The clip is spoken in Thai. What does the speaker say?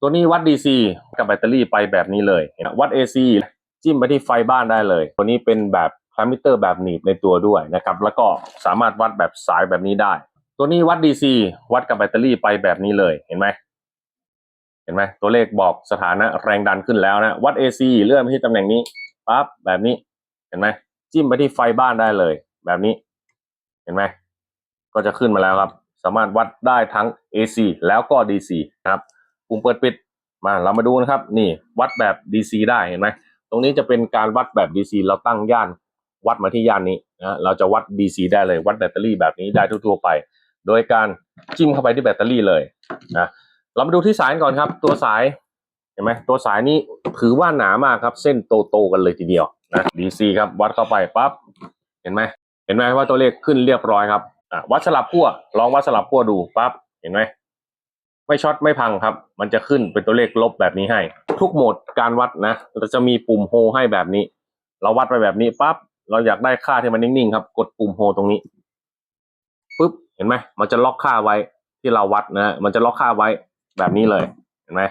ตัวนี้วัด DC กับแบตเตอรี่ไปแบบนี้เลย วัด AC จิ้มไปที่ไฟบ้านได้เลย ตัวนี้เป็นแบบพารามิเตอร์แบบหนีบในตัวด้วยนะครับ แล้วก็สามารถวัดแบบสายแบบนี้ได้ ตัวนี้วัด DC วัดกับแบตเตอรี่ไปแบบนี้เลย เห็นไหม เห็นไหม ตัวเลขบอกสถานะแรงดันขึ้นแล้วนะ วัด AC เลื่อนไปที่ตำแหน่งนี้ ปั๊บ แบบนี้ เห็นไหม จิ้มไปที่ไฟบ้านได้เลย แบบนี้ เห็นไหม ก็จะขึ้นมาแล้วครับ สามารถวัดได้ทั้ง AC แล้วก็ DC นะครับ ปุ่มเปิดปิดมาเรามาดูนะครับ นี่วัดแบบ DC ได้เห็นไหมตรงนี้จะเป็นการวัดแบบ DC เราตั้งย่านวัดมาที่ย่านนี้นะเราจะวัด DC ได้เลยวัดแบตเตอรี่แบบนี้ได้ทั่วๆไป โดยการจิ้มเข้าไปที่แบตเตอรี่เลยนะเรามาดูที่สายก่อนครับ ตัวสายเห็นไหมตัวสายนี้ถือว่าหนามากครับ เส้นโตๆกันเลยทีเดียวนะ DC ครับวัดเข้าไปปั๊บเห็นไหมเห็นไหมว่าตัวเลขขึ้นเรียบร้อยครับอะวัดสลับขั้วลองวัดสลับขั้วดูปั๊บเห็นไหม ไม่ช็อตไม่พังครับ มันจะขึ้นเป็นตัวเลขลบแบบนี้ให้ ทุกโหมดการวัดนะเราจะมีปุ่มโฮให้แบบนี้ เราวัดไปแบบนี้ปั๊บเราอยากได้ค่าที่มันนิ่งๆครับ กดปุ่มโฮตรงนี้ปุ๊บเห็นไหมมันจะล็อกค่าไว้ที่เราวัดนะ มันจะล็อกค่าไว้แบบนี้เลยเห็นไหม